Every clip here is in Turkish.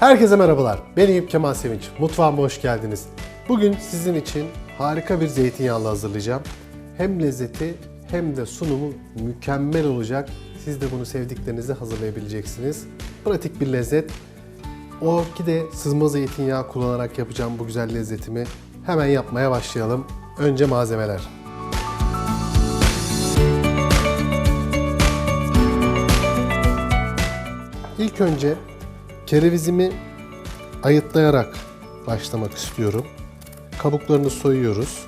Herkese merhabalar. Ben Eyüp Kemal Sevinç. Mutfağıma hoş geldiniz. Bugün sizin için harika bir zeytinyağlı hazırlayacağım. Hem lezzeti hem de sunumu mükemmel olacak. Siz de bunu sevdiklerinizi hazırlayabileceksiniz. Pratik bir lezzet. Orkide sızma zeytinyağı kullanarak yapacağım bu güzel lezzetimi. Hemen yapmaya başlayalım. Önce malzemeler. İlk önce kerevizimi ayıtlayarak başlamak istiyorum. Kabuklarını soyuyoruz.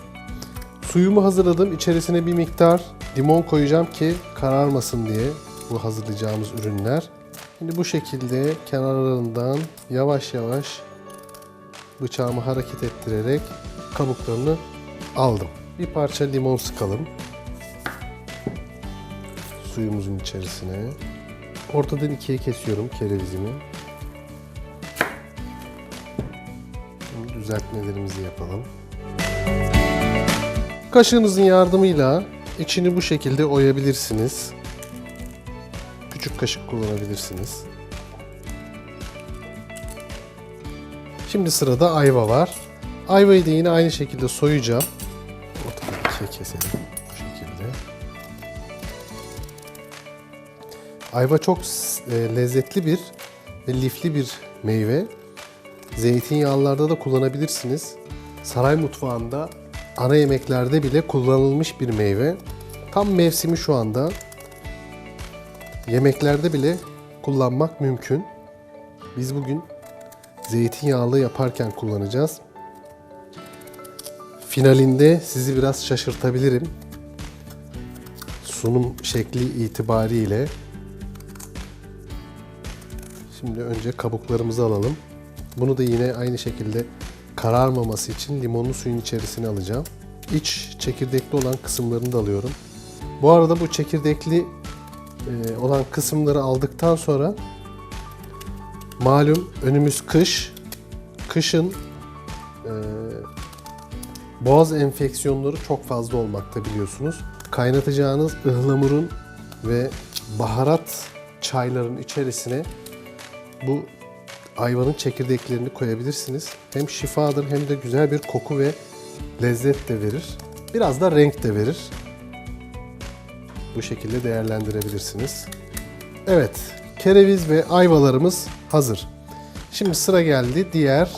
Suyumu hazırladım. İçerisine bir miktar limon koyacağım ki kararmasın diye bu hazırlayacağımız ürünler. Şimdi bu şekilde kenarlarından yavaş yavaş bıçağımı hareket ettirerek kabuklarını aldım. Bir parça limon sıkalım. Suyumuzun içerisine. Ortadan ikiye kesiyorum kerevizimi. Şimdi düzeltmelerimizi yapalım. Kaşığınızın yardımıyla içini bu şekilde oyabilirsiniz. Küçük kaşık kullanabilirsiniz. Şimdi sırada ayva var. Ayvayı da yine aynı şekilde soyacağım. Ortadan ikiye keselim bu şekilde. Ayva çok e, lezzetli bir ve lifli bir meyve. Zeytinyağlılarda da kullanabilirsiniz. Saray mutfağında ana yemeklerde bile kullanılmış bir meyve. Tam mevsimi şu anda. Yemeklerde bile kullanmak mümkün. Biz bugün zeytinyağlı yaparken kullanacağız. Finalinde sizi biraz şaşırtabilirim. Sunum şekli itibariyle Şimdi önce kabuklarımızı alalım. Bunu da yine aynı şekilde kararmaması için limonlu suyun içerisine alacağım. İç çekirdekli olan kısımlarını da alıyorum. Bu arada bu çekirdekli e, olan kısımları aldıktan sonra malum önümüz kış. Kışın e, boğaz enfeksiyonları çok fazla olmakta biliyorsunuz. Kaynatacağınız ıhlamurun ve baharat çayların içerisine bu ayvanın çekirdeklerini koyabilirsiniz. Hem şifadır hem de güzel bir koku ve lezzet de verir. Biraz da renk de verir. Bu şekilde değerlendirebilirsiniz. Evet, kereviz ve ayvalarımız hazır. Şimdi sıra geldi diğer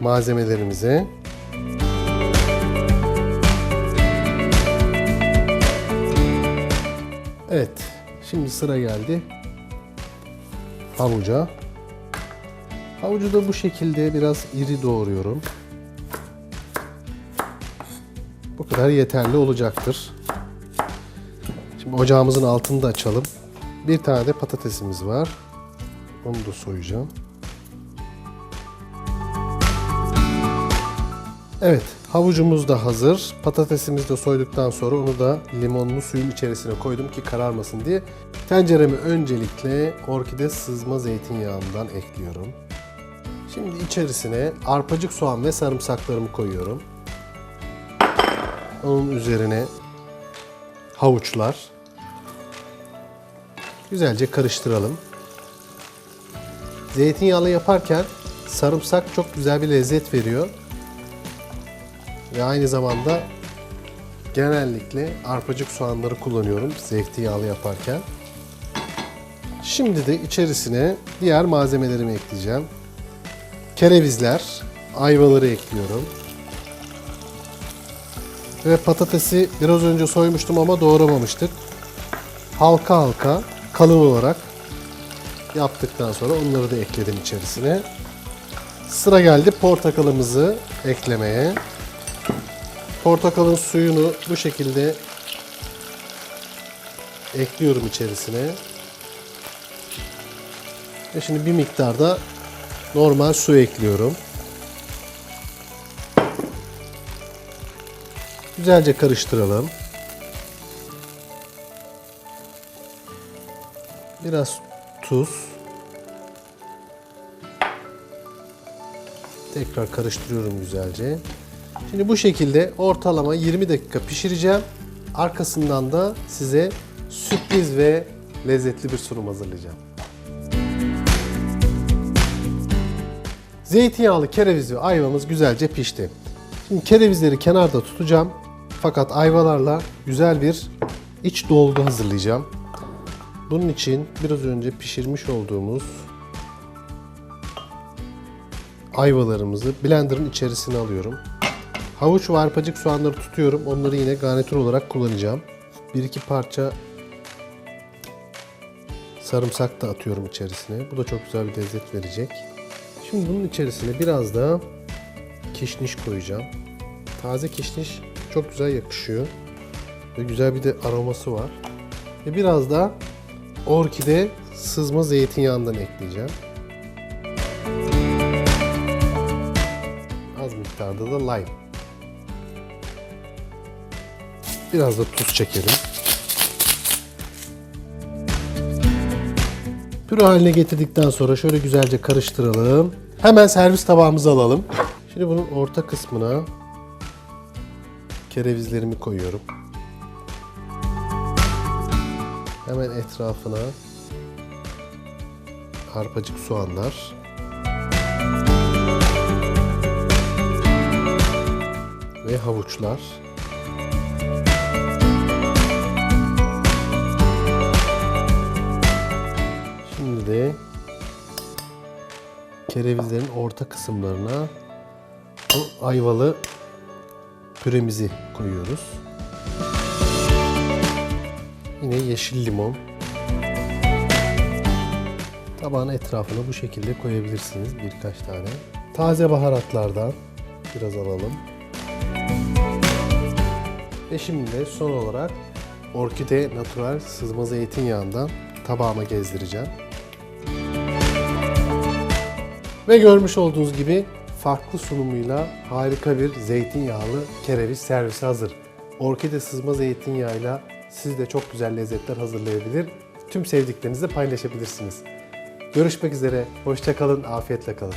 malzemelerimize. Evet, şimdi sıra geldi havuca. Havucu da bu şekilde biraz iri doğruyorum. Bu kadar yeterli olacaktır. Şimdi ocağımızın altını da açalım. Bir tane de patatesimiz var. Onu da soyacağım. Evet, havucumuz da hazır. Patatesimizi de soyduktan sonra onu da limonlu suyun içerisine koydum ki kararmasın diye. Tencereme öncelikle orkide sızma zeytinyağından ekliyorum. Şimdi içerisine arpacık soğan ve sarımsaklarımı koyuyorum. Onun üzerine havuçlar. Güzelce karıştıralım. Zeytinyağlı yaparken sarımsak çok güzel bir lezzet veriyor. Ve aynı zamanda genellikle arpacık soğanları kullanıyorum zeytinyağlı yaparken. Şimdi de içerisine diğer malzemelerimi ekleyeceğim. Kerevizler, ayvaları ekliyorum. Ve patatesi biraz önce soymuştum ama doğramamıştık. Halka halka, kalın olarak yaptıktan sonra onları da ekledim içerisine. Sıra geldi portakalımızı eklemeye. Portakalın suyunu bu şekilde ekliyorum içerisine. Ve şimdi bir miktar da normal su ekliyorum. Güzelce karıştıralım. Biraz tuz. Tekrar karıştırıyorum güzelce. Şimdi bu şekilde ortalama 20 dakika pişireceğim. Arkasından da size sürpriz ve lezzetli bir sunum hazırlayacağım. Zeytinyağlı kereviz ve ayvamız güzelce pişti. Şimdi kerevizleri kenarda tutacağım. Fakat ayvalarla güzel bir iç dolgu hazırlayacağım. Bunun için biraz önce pişirmiş olduğumuz ayvalarımızı blenderın içerisine alıyorum. Havuç ve arpacık soğanları tutuyorum. Onları yine garnitür olarak kullanacağım. Bir iki parça sarımsak da atıyorum içerisine. Bu da çok güzel bir lezzet verecek. Şimdi bunun içerisine biraz da kişniş koyacağım. Taze kişniş çok güzel yakışıyor. Ve güzel bir de aroması var. Ve biraz da orkide sızma zeytinyağından ekleyeceğim. Az miktarda da lime. Biraz da tuz çekelim. Püre haline getirdikten sonra şöyle güzelce karıştıralım. Hemen servis tabağımıza alalım. Şimdi bunun orta kısmına kerevizlerimi koyuyorum. Hemen etrafına arpacık soğanlar. Ve havuçlar. Kerevizlerin orta kısımlarına bu ayvalı püremizi koyuyoruz. Yine yeşil limon. Tabağın etrafına bu şekilde koyabilirsiniz birkaç tane. Taze baharatlardan biraz alalım. Ve şimdi de son olarak Orkide Natural sızma zeytinyağından tabağıma gezdireceğim. Ve görmüş olduğunuz gibi farklı sunumuyla harika bir zeytinyağlı kereviz servisi hazır. Orkide sızma zeytinyağıyla siz de çok güzel lezzetler hazırlayabilir. Tüm sevdiklerinizle paylaşabilirsiniz. Görüşmek üzere, hoşça kalın, afiyetle kalın.